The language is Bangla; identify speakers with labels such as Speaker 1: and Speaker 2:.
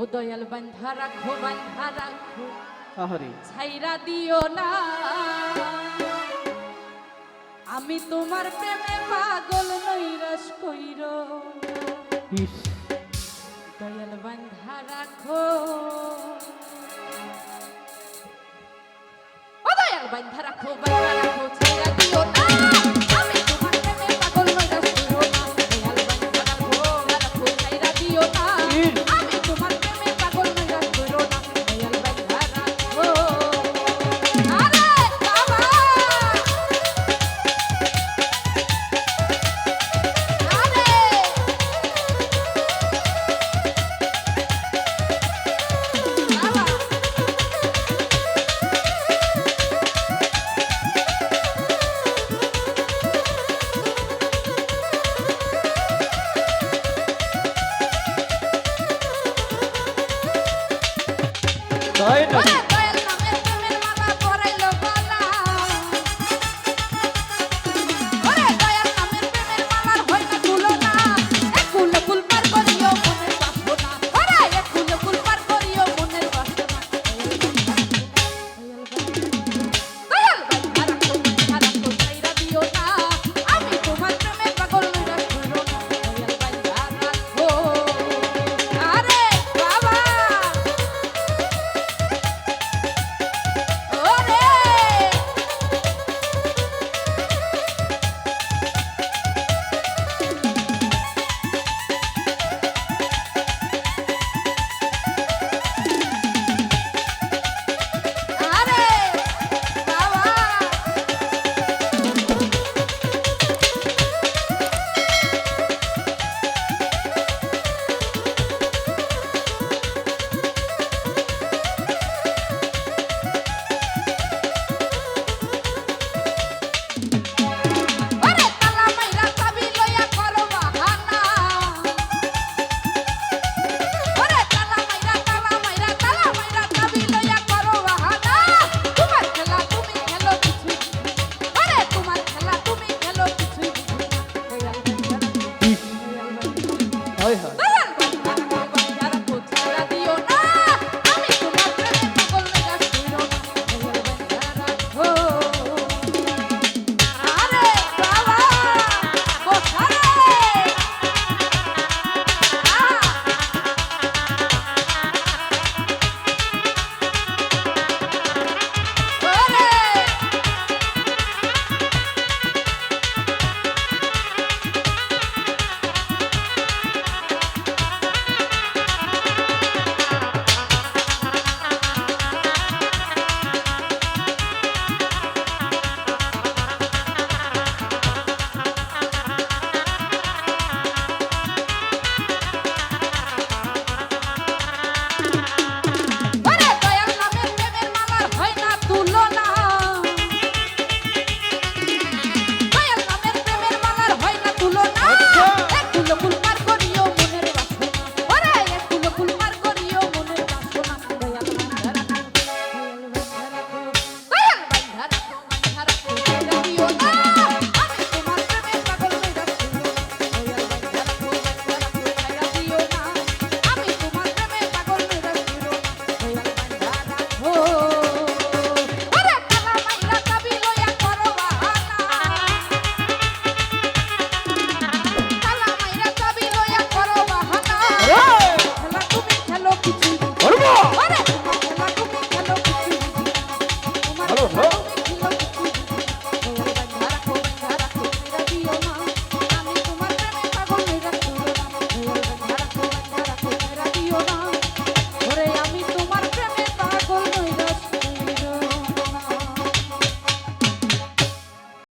Speaker 1: ও দয়াল বান্ধা রাখো বান্ধা রাখো।
Speaker 2: আহারে।
Speaker 1: ছাইরা দিও না। আমি তোমার প্রেমে পাগল নৈরাস কইর
Speaker 2: ইস।
Speaker 1: দয়াল বান্ধা রাখো। ও দয়াল বান্ধা রাখো বান্ধা 可以